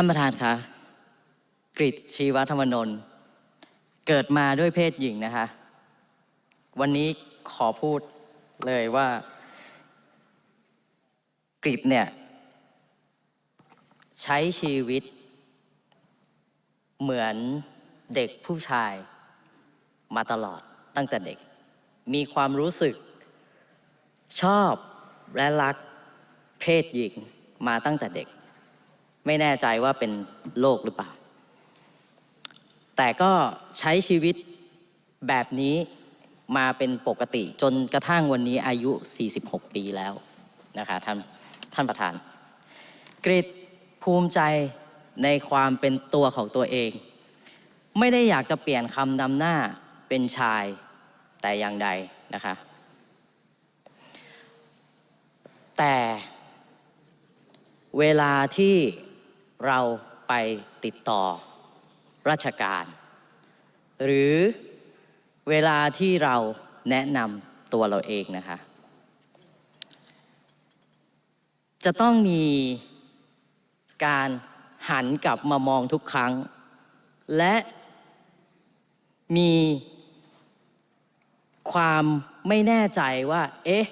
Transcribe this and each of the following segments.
ท่านประธานคะกริชีวธรรมนนท์เกิดมาด้วยเพศหญิงนะคะ วันนี้ขอพูดเลยว่ากริเนี่ย ใช้ชีวิต เหมือนเด็กผู้ชายมาตลอดตั้งแต่เด็ก มีความรู้สึก ชอบและรักเพศหญิงมาตั้งแต่เด็ก ไม่แน่ใจว่าเป็นโรคหรือเปล่า แต่ก็ใช้ชีวิตแบบนี้มาเป็นปกติจนกระทั่งวันนี้อายุ 46 ปีแล้วนะคะท่านท่านประธาน กริดภูมิใจในความเป็นตัวของตัวเอง ไม่ได้อยากจะเปลี่ยนคำนำหน้าเป็นชายแต่อย่างใดนะคะ แต่เวลาที่ เราไปติดต่อราชการ หรือเวลาที่เราแนะนำตัวเราเองนะคะ จะต้องมีการหันกลับมามองทุกครั้ง และมีความไม่แน่ใจว่า เอ๊ะ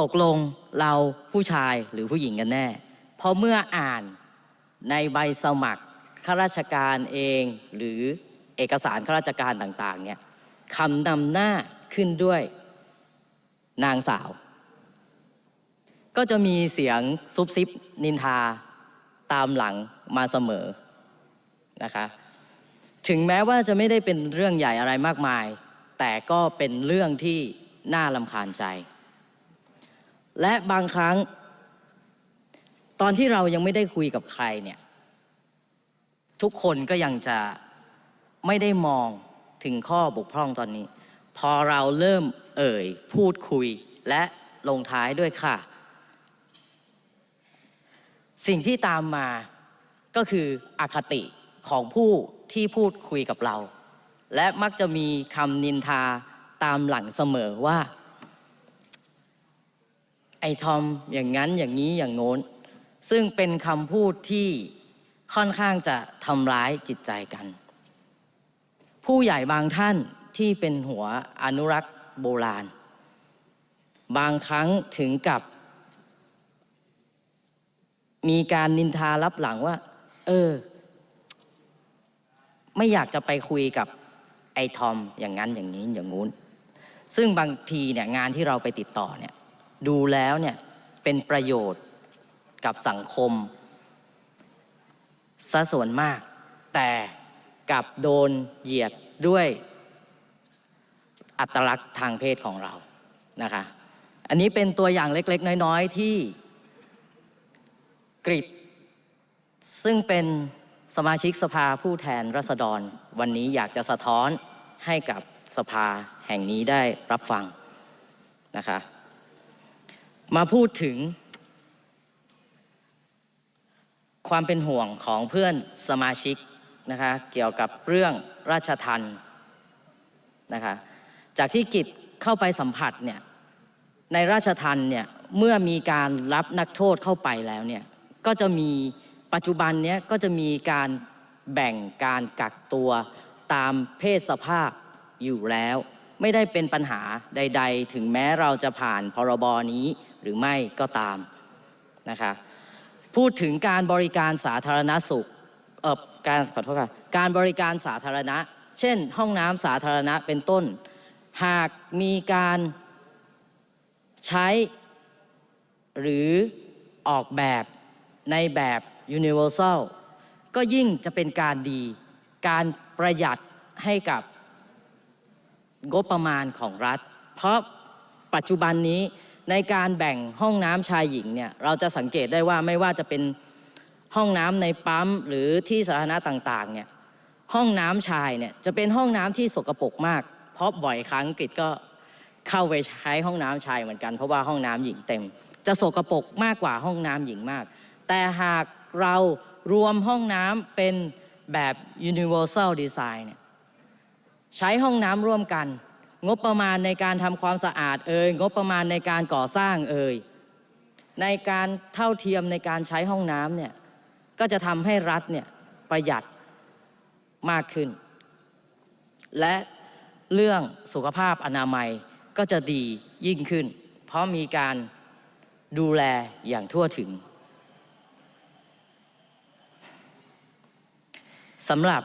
ตกลงเราผู้ชายหรือผู้หญิงกันแน่ เพราะเมื่ออ่าน ในใบสมัครข้าราชการเองหรือเอกสารข้าราชการต่างๆเนี่ยคำนำหน้าขึ้นด้วยนางสาว ก็จะมีเสียงซุบซิบนินทาตามหลังมาเสมอนะคะถึงแม้ว่าจะไม่ได้เป็นเรื่องใหญ่อะไรมากมาย แต่ก็เป็นเรื่องที่น่าลำคาญใจ และบางครั้ง ตอนที่เรายังไม่ได้คุยกับใครเนี่ยทุกคนก็ยังจะไม่ได้มองถึงข้อบกพร่องตอนนี้ พอเราเริ่มเอ่ยพูดคุยและลงท้ายด้วยค่ะ สิ่งที่ตามมาก็คืออคติของผู้ที่พูดคุยกับเรา และมักจะมีคำนินทาตามหลังเสมอว่า ไอ้ทอมอย่างนั้นอย่างนี้อย่างโน้น ซึ่งเป็นคำพูดที่ค่อนข้างจะทำร้ายจิตใจกัน ผู้ใหญ่บางท่านที่เป็นหัวอนุรักษ์โบราณ บางครั้งถึงกับ มีการนินทารับหลังว่า เออ ไม่อยากจะไปคุยกับไอ้ทอมอย่างนั้นอย่างนี้อย่างงู้น ซึ่งบางทีเนี่ยงานที่เราไปติดต่อเนี่ยดูแล้วเนี่ยเป็นประโยชน์ กับสังคมซะส่วนมาก แต่กลับโดนเหยียดด้วยอัตลักษณ์ทางเพศของเรานะคะ อันนี้เป็นตัวอย่างเล็ก ๆ น้อย ๆ ที่กริดซึ่งเป็นสมาชิกสภาผู้แทนรัษฎร วันนี้อยากจะสะท้อนให้กับสภาแห่งนี้ได้รับฟังนะคะ มาพูดถึง ความเป็นห่วงของเพื่อนสมาชิกนะคะเกี่ยวกับเรื่องราชทันนะคะจากที่กิจเข้าไปสัมผัสเนี่ยในราชทันเนี่ยเมื่อมีการรับนักโทษเข้าไปแล้วเนี่ยก็จะมีปัจจุบันเนี้ยก็จะมีการแบ่งการกักตัวตามเพศสภาพอยู่แล้ว ไม่ได้เป็นปัญหาใด ๆ ถึงแม้เราจะผ่านพรบนี้หรือไม่ก็ตามนะคะ พูดถึงการบริการสาธารณสุขเออการขอโทษค่ะการบริการสาธารณะ เช่น ห้องน้ำสาธารณะเป็นต้น หากมีการใช้ หรือออกแบบในแบบ universal ก็ยิ่งจะเป็นการดี การประหยัดให้กับงบประมาณของรัฐ เพราะปัจจุบันนี้ ในการแบ่งห้องน้ำชายหญิงเนี่ยเราจะสังเกตได้ว่าไม่ว่าจะเป็นห้องน้ำในปั๊มหรือที่สาธารณะต่างๆเนี่ยห้องน้ำชายเนี่ยจะเป็นห้องน้ำที่สกปรกมาก เพราะบ่อยครั้งกฤษก็เข้าไปใช้ห้องน้ำชายเหมือนกัน เพราะว่าห้องน้ำหญิงเต็ม จะสกปรกมากกว่าห้องน้ำหญิงมาก แต่หากเรารวมห้องน้ำเป็นแบบ universal design เนี่ยใช้ห้องน้ำร่วมกัน งบประมาณในการทำความสะอาดเอ่ยงบประมาณในการก่อสร้างเอ่ยในการเท่าเทียมในการใช้ห้องน้ำเนี่ยก็จะทำให้รัฐเนี่ยประหยัดมากขึ้น และเรื่องสุขภาพอนามัยก็จะดียิ่งขึ้น เพราะมีการดูแลอย่างทั่วถึงสำหรับ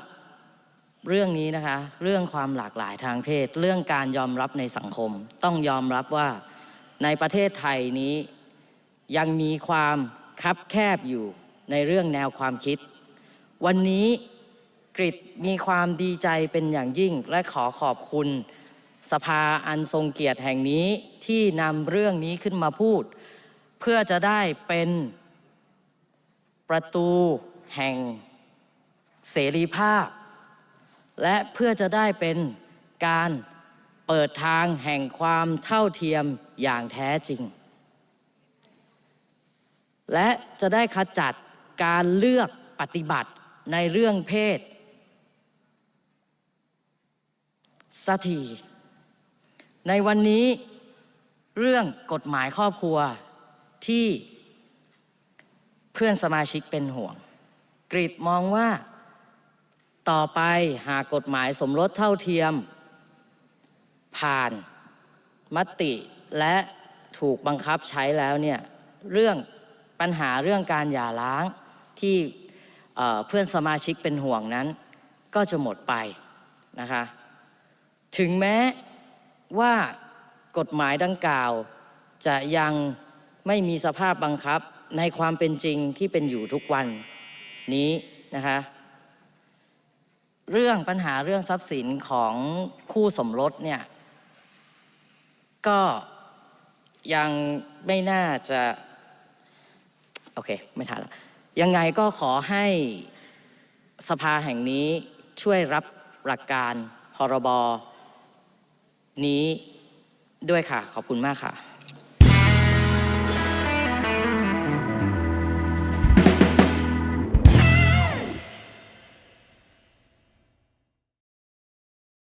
เรื่องนี้นะคะ เรื่องความหลากหลายทางเพศ เรื่องการยอมรับในสังคม ต้องยอมรับว่าในประเทศไทยนี้ ยังมีความคับแคบอยู่ในเรื่องแนวความคิด วันนี้กริดมีความดีใจเป็นอย่างยิ่ง และขอขอบคุณสภาอันทรงเกียรติแห่งนี้ที่นำเรื่องนี้ขึ้นมาพูด เพื่อจะได้เป็นประตูแห่งเสรีภาพ และเพื่อจะได้เป็นการเปิดทางแห่งความเท่าเทียมอย่างแท้จริง และจะได้ขจัดการเลือกปฏิบัติในเรื่องเพศสักทีในวันนี้เรื่องกฎหมายครอบครัวที่เพื่อนสมาชิกเป็นห่วง กริดมองว่า ต่อไปหากกฎหมายสมรสเท่าเทียม ผ่านมติและถูกบังคับใช้แล้วเนี่ยเรื่องปัญหาเรื่องการหย่าร้างที่เเพื่อนสมาชิกเป็นห่วงนั้น ก็จะหมดไปนะคะถึงแม้ว่ากฎหมายดังกล่าว จะยังไม่มีสภาพบังคับในความเป็นจริงที่เป็นอยู่ทุกวันนี้นะคะ เรื่องปัญหาเรื่องทรัพย์สินของคู่สมรสเนี่ย ก็ยังไม่น่าจะ โอเค ไม่ทันละยังไงก็ขอให้สภาแห่งนี้ช่วยรับหลักการพรบนี้ด้วยค่ะ ขอบคุณมากค่ะ